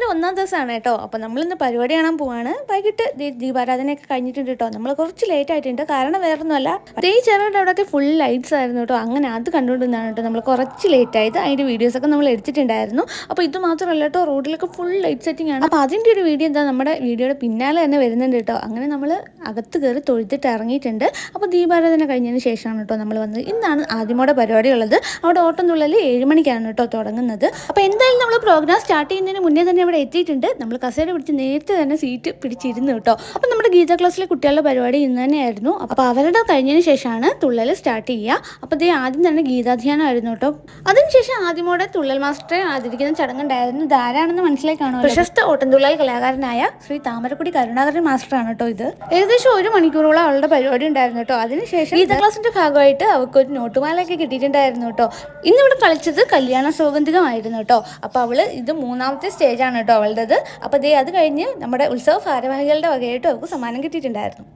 ഉത്സവത്തിന്റെ ഒന്നാം ദിവസമാണ് കേട്ടോ. അപ്പോൾ നമ്മളിന്ന് പരിപാടി കാണാൻ പോവാണ്. വൈകിട്ട് ദീപാരാധനയൊക്കെ കഴിഞ്ഞിട്ടുണ്ട് കേട്ടോ. നമ്മൾ കുറച്ച് ലേറ്റ് ആയിട്ടുണ്ട്. കാരണം വേറൊന്നുമല്ല. ഈ ചെറുടെ അവിടെയൊക്കെ ഫുൾ ലൈറ്റ്സ് ആയിരുന്നു കേട്ടോ. അങ്ങനെ അത് കണ്ടുകൊണ്ടിരുന്നാണ് കേട്ടോ. നമ്മൾ കുറച്ച് ലേറ്റ് ആയത് അതിന്റെ വീഡിയോസൊക്കെ നമ്മൾ എടുത്തിട്ടുണ്ടായിരുന്നു. അപ്പോൾ ഇത് മാത്രമല്ല കേട്ടോ റോഡിലൊക്കെ ഫുൾ ലൈറ്റ് സെറ്റിംഗ് ആണ്. അപ്പോൾ അതിന്റെ ഒരു വീഡിയോ എന്താ നമ്മുടെ വീഡിയോയുടെ പിന്നാലെ തന്നെ വരുന്നുണ്ട് കേട്ടോ. അങ്ങനെ നമ്മൾ അകത്ത് കയറി തൊഴുത്തിട്ട് ഇറങ്ങിയിട്ടുണ്ട്. അപ്പോൾ ദീപാരാധന കഴിഞ്ഞതിന് ശേഷമാണ് കേട്ടോ നമ്മൾ വന്നത്. ഇന്നാണ് ആദ്യമോടെ പരിപാടി ഉള്ളത്. അവിടെ ഓട്ടം തുള്ളൽ ഏഴ് മണിക്കാണ് കേട്ടോ തുടങ്ങുന്നത്. അപ്പോൾ എന്തായാലും നമ്മൾ പ്രോഗ്രാം സ്റ്റാർട്ട് ചെയ്യുന്നതിന് മുന്നേ തന്നെ ഇവിടെ എത്തിയിട്ടുണ്ട്. നമ്മൾ കസേര പിടിച്ച് നേരത്തെ തന്നെ സീറ്റ് പിടിച്ചിരുന്നു കേട്ടോ. അപ്പം നമ്മുടെ ഗീത ക്ലാസ്സിലെ കുട്ടികളുടെ പരിപാടി ഇന്ന് തന്നെയായിരുന്നു. അപ്പോൾ അവരുടെ കഴിഞ്ഞതിന് ശേഷമാണ് തുള്ളൽ സ്റ്റാർട്ട് ചെയ്യുക. അപ്പോൾ ഇതേ ആദ്യം തന്നെ ഗീതാധ്യാനം ആയിരുന്നു കേട്ടോ. അതിനുശേഷം ആദ്യമോടെ തുള്ളൽ മാസ്റ്ററെ ആദരിക്കുന്ന ചടങ്ങുണ്ടായിരുന്നു. ധാരാണെന്ന് മനസ്സിലായി പ്രശസ്ത ഓട്ടംതുള്ളൽ കലാകാരനായ ശ്രീ താമരക്കുടി കരുണാകരൻ മാസ്റ്ററാണ് കേട്ടോ ഇത്. ഏകദേശം ഒരു മണിക്കൂറോളം അവളുടെ പരിപാടി ഉണ്ടായിരുന്നു കേട്ടോ. അതിനുശേഷം ഗീത ക്ലാസിന്റെ ഭാഗമായിട്ട് അവൾക്ക് ഒരു നോട്ടുമാലയൊക്കെ കിട്ടിയിട്ടുണ്ടായിരുന്നു കേട്ടോ. ഇന്നിവിടെ കളിച്ചത് കല്യാണ സൗഗന്ധികമായിരുന്നു കേട്ടോ. അപ്പോൾ അവൾ ഇത് മൂന്നാമത്തെ സ്റ്റേജാണ് കേട്ടോ അവളുടേത്. അപ്പോൾ ദേ അത് കഴിഞ്ഞ് നമ്മുടെ ഉത്സവ ഭാരവാഹികളുടെ വകയായിട്ട് അവൾക്ക് സമ്മാനം കിട്ടിയിട്ടുണ്ടായിരുന്നു.